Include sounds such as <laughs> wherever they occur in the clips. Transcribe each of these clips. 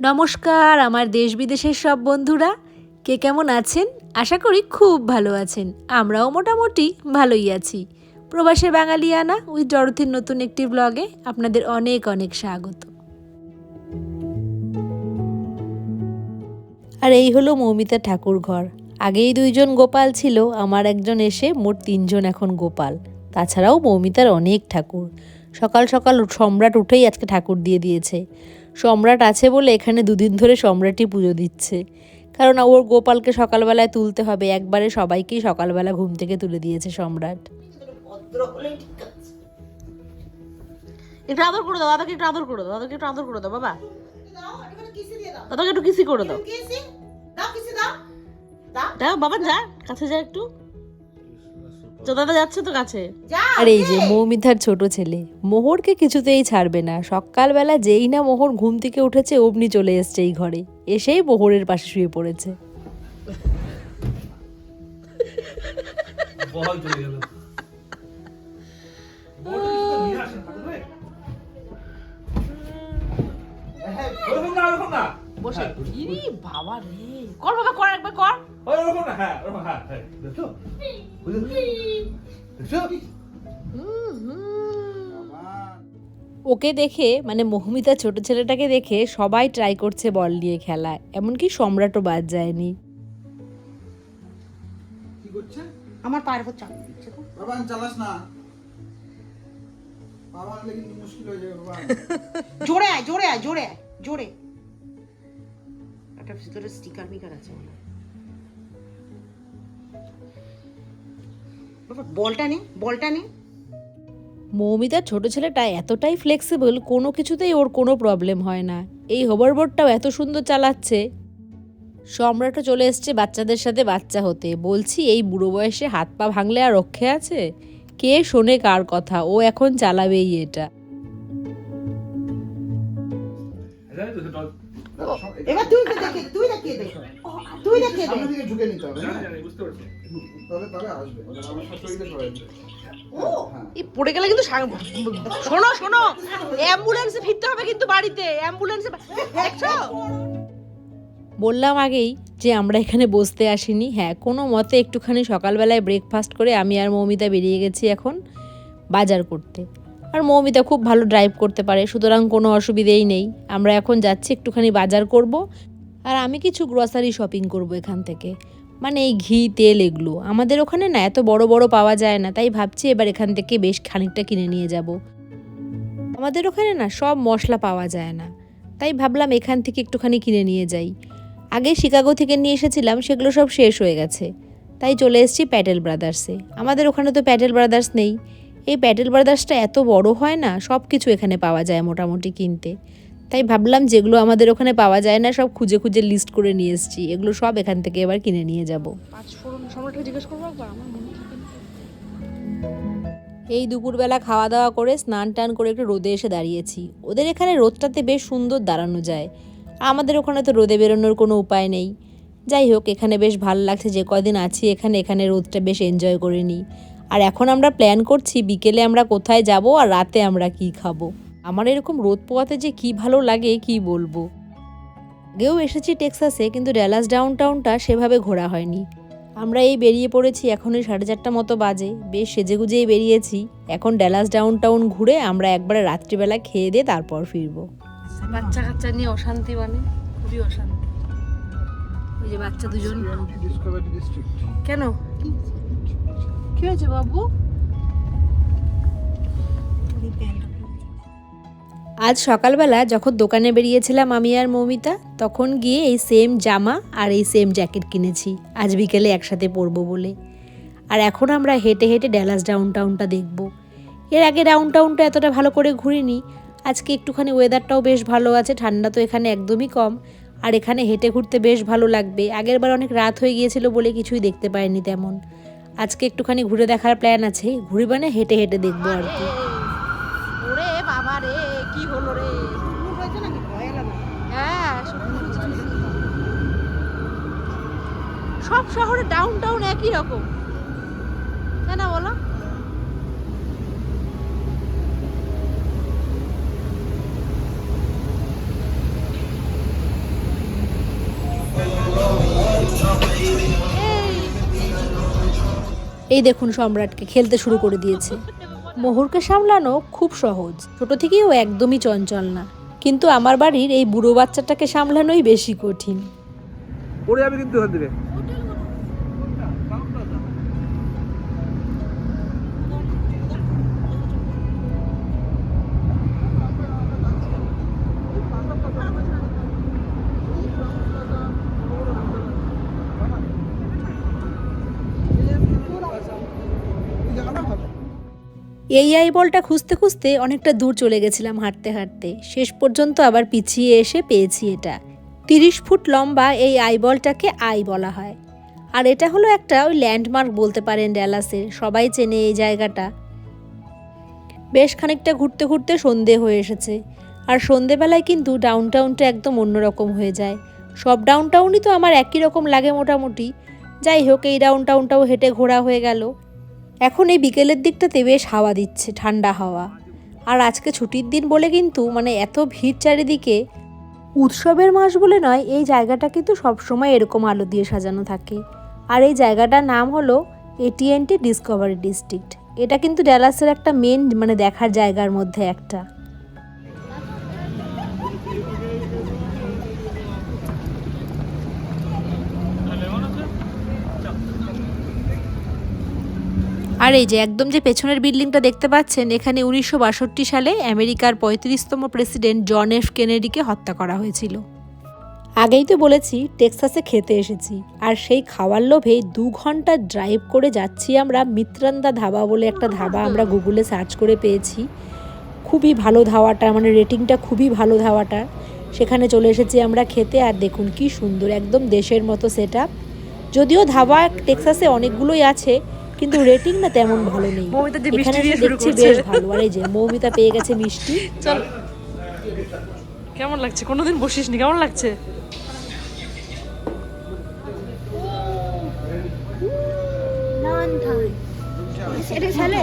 নমস্কার, আমার দেশ বিদেশের সব বন্ধুরা। কে কেমন আছেন? আশা করি খুব ভালো আছেন। আমরাও মোটামুটি ভালোই আছি। প্রবাসে বাঙালিয়ানা উইথ ডরথির নতুন একটি ব্লগে আপনাদের অনেক অনেক স্বাগত। আর এই হলো মৌমিতা ঠাকুর ঘর। আগেই দুইজন গোপাল ছিল, আমার একজন এসে, মোট তিনজন এখন গোপাল। তাছাড়াও মৌমিতার অনেক ঠাকুর। সকাল সকাল সম্রাট উঠেই আজকে ঠাকুর দিয়ে দিয়েছে। সম্রাট আছে বলে এখানে দুদিন ধরে সম্রাটই পুজো দিচ্ছে। কারণ ওর গোপালকে সকালবেলায় তুলতে হবে একবারে সবাইকেই সকালবেলা ঘুম থেকে তুলে দিয়েছে সম্রাট। একটু আদর করে দাও দাদাকে একটু আদর করে দাও দাদাকে একটু আদর করে দাও বাবা। দাদাকে একটু কিসি করে দাও। দাও বাবা যা কাছে যা একটু। দাদা যাচ্ছে তো কাছে। আর এই যে মৌমিতার ছোট ছেলে মোহরকে কিছুতেই ছাড়বে না। সকালবেলা যেই না মোহর ঘুম থেকে উঠেছে অমনি চলে এসছে এই ঘরে। এসেই মোহরের পাশে শুয়ে পড়েছে। বল চলে গেল। ওরকম না ওরকম না বসে। হ্যাঁ, বাবা রে। কর বাবা কর একবার কর। ওই ওরকম না হ্যাঁ ওরকম হ্যাঁ হ্যাঁ দেখছ? ওকে দেখে মানে মৌমিতা ছোট ছেলেটাকে দেখে সবাই ট্রাই করছে বল নিয়ে খেলা। এমনকি সম্রাটও বাদ যায়নি। কি করছে? আমার পায়ের উপর চাপ দিচ্ছে। তো। বাবা চালাস না। বাবা কিন্তু মুশকিল হয়ে যাবে বাবা <laughs> জোরে আয় জোরে আয় জোরে আয় জোরে। একটা ভিতরে স্টিকার মিকার আছে মনে হয়। বাবা বলটা বলটা মৌমিতার ছোট ছেলেটা এতটাই ফ্লেক্সিবল কোনো কিছুতেই ওর কোনো প্রবলেম হয় না। এই হোভারবোর্ডটাও এত সুন্দর চালাচ্ছে। সম্রাটও চলে এসছে বাচ্চাদের সাথে বাচ্চা হতে। বলছি এই বুড়ো বয়সে হাত পা ভাঙলে আর রক্ষে আছে? কে শোনে কার কথা? ও এখন চালাবেই এটা। এবার তুই তুই তুই দেখিয়ে দে সামনে দিকে ঝুঁকে নিতে হবে না বুঝতে পারছি। তবে তবে আসবে। হ্যাঁ। এই পড়ে গেলে কিন্তু শোনো শোনো। অ্যাম্বুলেন্সে ফিরতে হবে কিন্তু বাড়িতে। অ্যাম্বুলেন্সে দেখছ? বললাম আগেই যে আমরা এখানে বসতে আসিনি। হ্যাঁ কোনো মতে একটুখানি সকালবেলায় ব্রেকফাস্ট করে আমি আর মৌমিতা বেরিয়ে গেছি এখন বাজার করতে। আর মৌমিতা খুব ভালো ড্রাইভ করতে পারে সুতরাং কোনো অসুবিধেই নেই। আমরা এখন যাচ্ছি একটুখানি বাজার করব। আর আমি কিছু গ্রসারি শপিং করব এখান থেকে। মানে এই ঘি, তেল এগুলো। আমাদের ওখানে না এত বড় বড় পাওয়া যায় না, তাই ভাবছি এবার এখান থেকে বেশ খানিকটা কিনে নিয়ে যাব। আমাদের ওখানে না সব মশলা পাওয়া যায় না, তাই ভাবলাম এখান থেকে একটুখানি কিনে নিয়ে যাই। আগে শিকাগো থেকে নিয়ে এসেছিলাম, সেগুলো সব শেষ হয়ে গেছে। তাই চলে এসেছি প্যাটেল ব্রাদার্সে। আমাদের ওখানে তো প্যাটেল ব্রাদার্স নেই। এই প্যাটেল ব্রাদার্সটা এত বড় হয় না সব কিছু এখানে পাওয়া যায় মোটামুটি কিনতে। তাই ভাবলাম যেগুলো আমাদের ওখানে পাওয়া যায় না সব খুঁজে খুঁজে লিস্ট করে নিয়ে এসেছি। এগুলো সব এখান থেকে এবার কিনে নিয়ে যাব। এই দুপুরবেলা খাওয়া দাওয়া করে স্নান টান করে একটু রোদে এসে দাঁড়িয়েছি। ওদের এখানে রোদটাতে বেশ সুন্দর দাঁড়ানো যায়। আমাদের ওখানে তো রোদে বেরোনোর কোনো উপায় নেই। যাই হোক এখানে বেশ ভালো লাগছে যে কদিন আছি এখানে এখানে রোদটা বেশ এনজয় করে নিই। আর এখন আমরা প্ল্যান করছি বিকেলে আমরা কোথায় যাব আর রাতে আমরা কি খাব। আমার এরকম রোদ পোয়াতে যে কি ভালো লাগে কি বলব? আগেও এসেছি টেক্সাসে কিন্তু ড্যালাস ডাউন টাউনটা সেভাবে ঘোরা হয়নি। আমরা এই বেরিয়ে পড়েছি এখন ওই সাড়ে চারটা মতো বাজে। বেশ সেজেগুজেই বেরিয়েছি। এখন ড্যালাস ডাউন টাউন ঘুরে আমরা একবারে রাত্রিবেলা খেয়ে দিয়ে তারপর ফিরবো। বাচ্চা কাচ্চা নিয়ে অশান্তি মানে? খুবই অশান্তি। ওই যে বাচ্চা দুজন। কেন? কি হয়েছে বাবু? আজ সকালবেলা যখন দোকানে বেরিয়েছিলাম আমি আর মৌমিতা, তখন গিয়ে এই সেম জামা আর এই সেম জ্যাকেট কিনেছি। আজ বিকেলে একসাথে পরবো বলে। আর এখন আমরা হেঁটে হেঁটে ড্যালাস ডাউন টাউনটা দেখব। এর আগে ডাউন টাউনটা এতটা ভালো করে ঘুরিনি। আজকে একটুখানি ওয়েদারটাও বেশ ভালো আছে, ঠান্ডা তো এখানে একদমই কম। আর এখানে হেঁটে ঘুরতে বেশ ভালো লাগবে। আগের বার অনেক রাত হয়ে গিয়েছিল বলে কিছুই দেখতে পাইনি তেমন। আজকে একটুখানি ঘুরে দেখার প্ল্যান আছে। ঘুরে মানে হেঁটে হেঁটে দেখব আর কি। হ্যাঁ, সব শহরে ডাউন টাউন একই রকম। তাই না বলো? এই দেখুন, সম্রাটকে খেলতে শুরু করে দিয়েছে। মোহরকে সামলানো খুব সহজ। ছোট থেকেই ও একদমই চঞ্চল না। কিন্তু আমার বাড়ির এই বুড়ো বাচ্চাটাকে সামলানোই বেশি কঠিন। পড়ে যাবে কিন্তু এই আই বলটা খুঁজতে খুঁজতে অনেকটা দূর চলে গেছিলাম হাঁটতে হাঁটতে। শেষ পর্যন্ত আবার পিছিয়ে এসে পেয়েছি এটা। তিরিশ ফুট লম্বা এই আই বলটাকে আই বলা হয়। আর এটা হলো একটা ওই ল্যান্ডমার্ক বলতে পারেন ড্যালাসের, সবাই চেনে এই জায়গাটা। বেশ খানিকটা ঘুরতে ঘুরতে সন্ধে হয়ে এসেছে। আর সন্ধেবেলায় কিন্তু ডাউন টাউনটা একদম অন্যরকম হয়ে যায়। সব ডাউন টাউনই তো আমার একই রকম লাগে মোটামুটি। যাই হোক, এই ডাউন টাউনটাও হেঁটে ঘোরা হয়ে গেল। এখন এই বিকেলের দিকটাতে বেশ হাওয়া দিচ্ছে, ঠান্ডা হাওয়া। আর আজকে ছুটির দিন বলে কিন্তু মানে এত ভিড় চারিদিকে, উৎসবের মাস বলে নয়, এই জায়গাটা কিন্তু সবসময় এরকম আলো দিয়ে সাজানো থাকে। আর এই জায়গাটার নাম হলো এটিএনটি ডিসকভারি ডিস্ট্রিক্ট এটা কিন্তু ড্যালাসের একটা মেন মানে দেখার জায়গার মধ্যে একটা। আর এই যে একদম যে পেছনের বিল্ডিংটা দেখতে পাচ্ছেন, এখানে উনিশশো বাষট্টি সালে আমেরিকার পঁয়ত্রিশতম প্রেসিডেন্ট জন এফ কেনেডিকে হত্যা করা হয়েছিল। আগেই তো বলেছি, টেক্সাসে খেতে এসেছি। আর সেই খাওয়ার লোভে দু ঘণ্টা ড্রাইভ করে যাচ্ছি আমরা মিত্রান্দা ধাবা বলে একটা ধাবা আমরা গুগলে সার্চ করে পেয়েছি। খুবই ভালো ধাওয়াটা মানে রেটিংটা খুবই ভালো ধাওয়াটা। সেখানে চলে এসেছি আমরা খেতে আর দেখুন কি সুন্দর, একদম দেশের মতো সেট যদিও ধাবা টেক্সাসে অনেকগুলোই আছে কিন্তু রেটিং না তেমন ভালো নেই। <laughs> মৌমিতা যে এখানে মিষ্টি দিয়ে এসে শুরু দেখছি করছে। বেশ ভালো। আর এই যে মৌমিতা পেয়ে গেছে মিষ্টি। চল। কেমন লাগছে? কোনোদিন বসিসনি? কেমন লাগছে? এটা ছেলে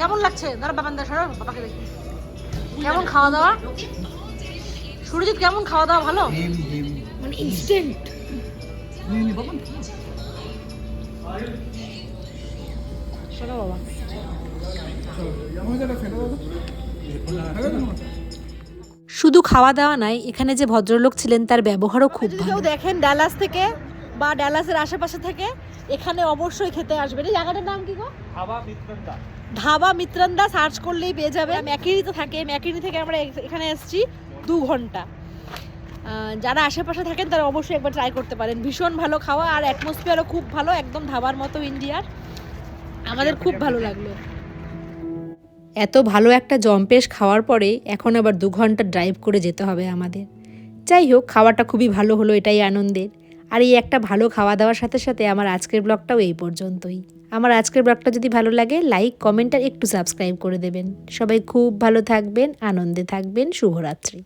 কেমন লাগছে? দাঁড়া বাবান দা সরো বাবাকে দেখি। কেমন খাওয়া দাওয়া? সুরজিৎ কেমন খাওয়া দাওয়া? ভালো? মানে ইনস্ট্যান্ট শোনো বাবা। শুধু খাওয়া দাওয়া নয় এখানে যে ভদ্রলোক ছিলেন তার ব্যবহারও খুব কেউ দেখেন ডালাস থেকে বা ডালাসের আশেপাশে থেকে এখানে অবশ্যই খেতে আসবেন এই জায়গাটার নাম কি গো? ধাবা মিত্রান্দা সার্চ করলেই পেয়ে যাবে। ম্যাকিনিতে থাকে, ম্যাকিনি থেকে আমরা এখানে এসেছি দু ঘণ্টা। যারা আশেপাশে থাকেন তারা অবশ্যই একবার ট্রাই করতে পারেন। ভীষণ ভালো খাওয়া আর অ্যাটমসফিয়ারও খুব ভালো, একদম ধাবার মতো ইন্ডিয়ার। আমাদের খুব ভালো লাগল। এত ভালো একটা জম্পেশ খাওয়ার পরে এখন আবার দু ঘণ্টা ড্রাইভ করে যেতে হবে আমাদের। যাই হোক, খাওয়াটা খুবই ভালো হলো, এটাই আনন্দের। আর এই একটা ভালো খাওয়া দাওয়ার সাথে সাথে আমার আজকের ব্লগটাও এই পর্যন্তই। আমার আজকের ব্লগটা যদি ভালো লাগে লাইক কমেন্ট আর একটু সাবস্ক্রাইব করে দেবেন। সবাই খুব ভালো থাকবেন, আনন্দে থাকবেন, শুভরাত্রি।